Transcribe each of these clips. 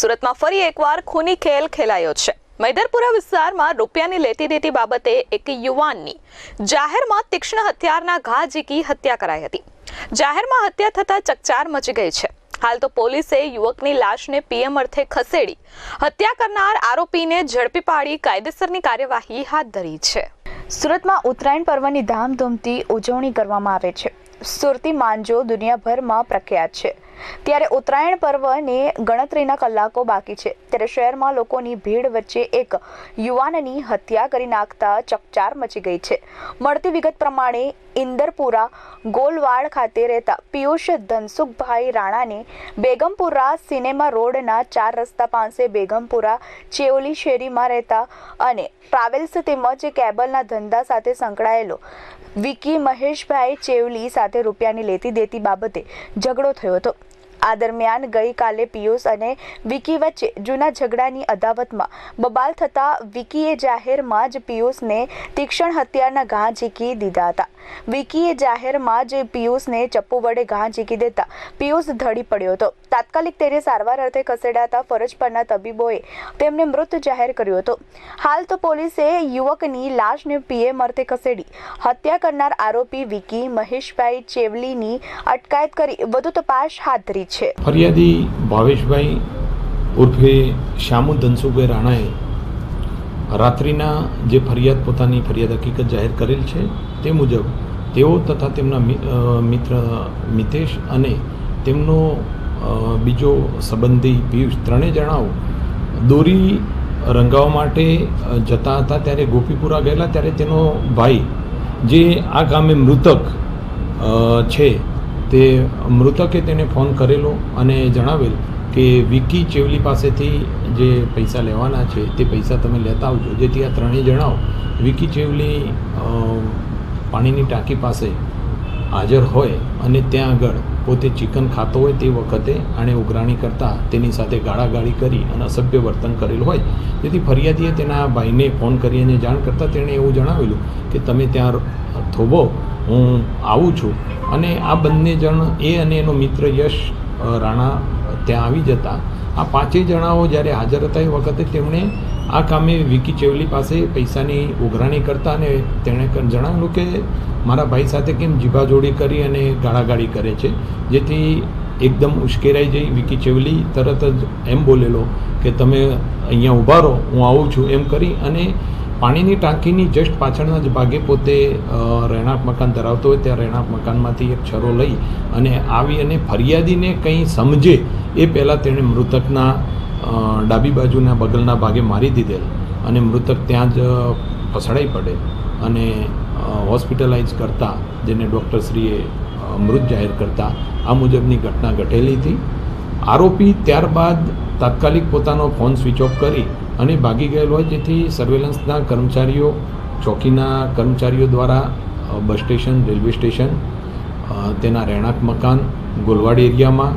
સુરતમાં ફરી એકવાર ખૂની ખેલ ખેલાયો છે. મૈદરપુરા વિસ્તારમાં રૂપિયાની લેતી દેતી બાબતે એક યુવાનની જાહેરમાં તીક્ષ્ણ હથિયારના ઘા ઝીકી હત્યા કરાઈ હતી. જાહેરમાં હત્યા થતાં ચકચાર મચી ગઈ છે. હાલ તો પોલીસે યુવકની લાશને પીએમ અર્થે ખસેડી હત્યા કરનાર આરોપીને ઝડપી પાડી કાયદેસરની કાર્યવાહી હાથ ધરી છે. સુરતમાં ઉત્તરાયણ પર્વની ધામધૂમથી ઉજવણી કરવામાં આવે છે. સુરતી માંજો દુનિયાભરમાં પ્રખ્યાત છે. ત્યારે ઉત્તરાયણ પર્વને ગણતરીના કલાકો બાકી છે. ત્યારે શહેરમાં લોકોની ભીડ વચ્ચે એક યુવાનની હત્યા કરી નાખતા ચકચાર મચી ગઈ છે. મળતી વિગત પ્રમાણે ઇન્દરપુરા ગોલવાડ ખાતે રહેતા પિયુષ ધનસુખભાઈ રાણાને બેગમપુરા સિનેમા રોડના ચાર રસ્તા પાસે બેગમપુરા ચેઓલી શેરીમાં રહેતા અને ટ્રાવેલ્સ તેમજ કેબલના ધંધા સાથે સંકળાયેલો વિકી મહેશભાઈ ચેવલી સાથે રૂપિયાની લેતી દેતી બાબતે ઝઘડો થયો હતો. આ દરમિયાન ગઈકાલે પિયુષ અને વિકી વચ્ચે જૂના ઝઘડાની અદાવતમાં બબાલ થતાં વિકીએ જાહેરમાં જ પિયુષને તીક્ષ્ણ હત્યારના ઘા ઝીકી દીધા હતા. વિકીએ જાહેરમાં જ પિયુષને ચપ્પુ વડે ઘા ઝીકી દેતા પિયુષ ધડી પડ્યો હતો. તાત્કાલિક તેને સારવાર અર્થે ખસેડાતા ફરજ પરના તબીબોએ તેમને મૃત જાહેર કર્યો હતો. હાલ તો પોલીસે યુવકની લાશને પીએમ અર્થે ખસેડી હત્યા કરનાર આરોપી વિકી મહેશભાઈ ચેવલીની અટકાયત કરી વધુ તપાસ હાથ ધરી છે. ફરિયાદી ભાવેશભાઈ ઉર્ફે શ્યામુ ધનસુભાઈ રાણાએ રાત્રિના જે ફરિયાદ પોતાની ફરિયાદ હકીકત જાહેર કરેલ છે તે મુજબ તેઓ તથા તેમના મિત્ર મિતેશ અને તેમનો બીજો સંબંધી પિયુષ ત્રણેય જણાઓ દોરી રંગાવવા માટે જતા હતા ત્યારે ગોપીપુરા ગયેલા ત્યારે તેનો ભાઈ જે આ ગામે મૃતક છે તે મૃતકે તેને ફોન કરેલો અને જણાવેલ કે વિકી ચેવલી પાસેથી જે પૈસા લેવાના છે તે પૈસા તમે લેતા આવજો. જેથી આ ત્રણેય જણાવ વિકી ચેવલી પાણીની ટાંકી પાસે હાજર હોય અને ત્યાં આગળ પોતે ચિકન ખાતો હોય તે વખતે આણે ઉઘરાણી કરતાં તેની સાથે ગાળાગાળી કરી અને અસભ્ય વર્તન કરેલું હોય. તેથી ફરિયાદીએ તેના ભાઈને ફોન કરી અને જાણ કરતાં તેણે એવું જણાવેલું કે તમે ત્યાં થોભો, હું આવું છું. અને આ બંને જણ, એ અને એનો મિત્ર યશ રાણા, ત્યાં આવી જતા. આ પાંચેય જણાઓ જ્યારે હાજર હતા એ વખતે તેમણે આ કામે વિકી ચેવલી પાસે પૈસાની ઉઘરાણી કરતા અને તેણે જણાવ્યું કે મારા ભાઈ સાથે કેમ જીભાજોડી કરી અને ગાળાગાળી કરે છે? જેથી એકદમ ઉશ્કેરાઈ જઈ વિકી ચેવલી તરત જ એમ બોલેલો કે તમે અહીંયા ઊભા રહો, હું આવું છું, એમ કરી અને પાણીની ટાંકીની જસ્ટ પાછળના જ ભાગે પોતે રહેણાંક મકાન ધરાવતો હોય ત્યાં રહેણાંક મકાનમાંથી એક છરો લઈ અને આવી અને ફરિયાદીને કંઈ સમજે એ પહેલાં તેણે મૃતકના ડાબી બાજુના બગલના ભાગે મારી દીધેલ અને મૃતક ત્યાં જ ફસડાઈ પડે અને હોસ્પિટલાઇઝ કરતા જેને ડૉક્ટરશ્રીએ મૃત જાહેર કરતા આ મુજબની ઘટના ઘટેલી હતી. આરોપી ત્યારબાદ તાત્કાલિક પોતાનો ફોન સ્વિચ ઓફ કરી અને ભાગી ગયેલો હોય જેથી સર્વેલન્સના કર્મચારીઓ, ચોકીના કર્મચારીઓ દ્વારા બસ સ્ટેશન, રેલવે સ્ટેશન તેના રહેણાંક મકાન, ગોલવાડ એરિયામાં,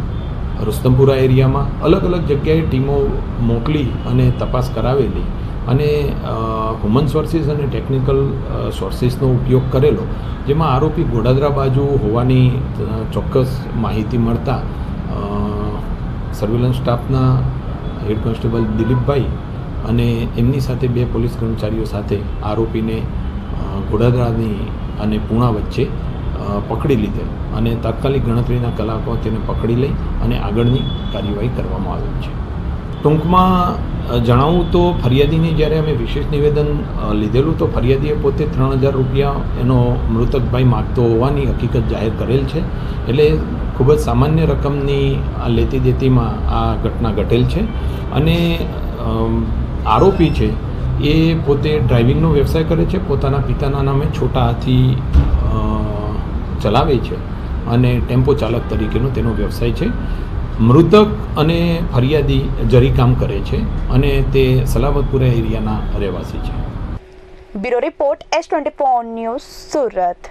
રુસ્તમપુરા એરિયામાં અલગ અલગ જગ્યાએ ટીમો મોકલી અને તપાસ કરાવેલી અને હ્યુમન સોર્સિસ અને ટેકનિકલ સોર્સિસનો ઉપયોગ કરેલો, જેમાં આરોપી ગોડાદરા બાજુ હોવાની ચોક્કસ માહિતી મળતા સર્વેલન્સ સ્ટાફના હેડ કોન્સ્ટેબલ દિલીપભાઈ અને એમની સાથે બે પોલીસ કર્મચારીઓ સાથે આરોપીને ઘોડાદરાની અને પૂણા વચ્ચે પકડી લીધેલ અને તાત્કાલિક ગણતરીના કલાકો તેને પકડી લઈ અને આગળની કાર્યવાહી કરવામાં આવી છે. ટૂંકમાં જણાવું તો ફરિયાદીને જ્યારે અમે વિશેષ નિવેદન લીધેલું તો ફરિયાદીએ પોતે ત્રણ હજાર રૂપિયા એનો મૃતકભાઈ માગતો હોવાની હકીકત જાહેર કરેલ છે. એટલે ખૂબ જ સામાન્ય રકમની આ લેતી દેતીમાં આ ઘટના ઘટેલ છે. અને આરોપી છે, એ પોતે ડ્રાઇવિંગનો વ્યવસાય કરે છે, પોતાના પિતાના નામે છોટા હાથી ચલાવે છે અને ટેમ્પો ચાલક તરીકેનો તેનો વ્યવસાય છે. મૃતક અને ફરિયાદી જરી કામ કરે છે અને તે સલામતપુરા એરિયાના રહેવાસી છે. Bureau report S twenty news Surat.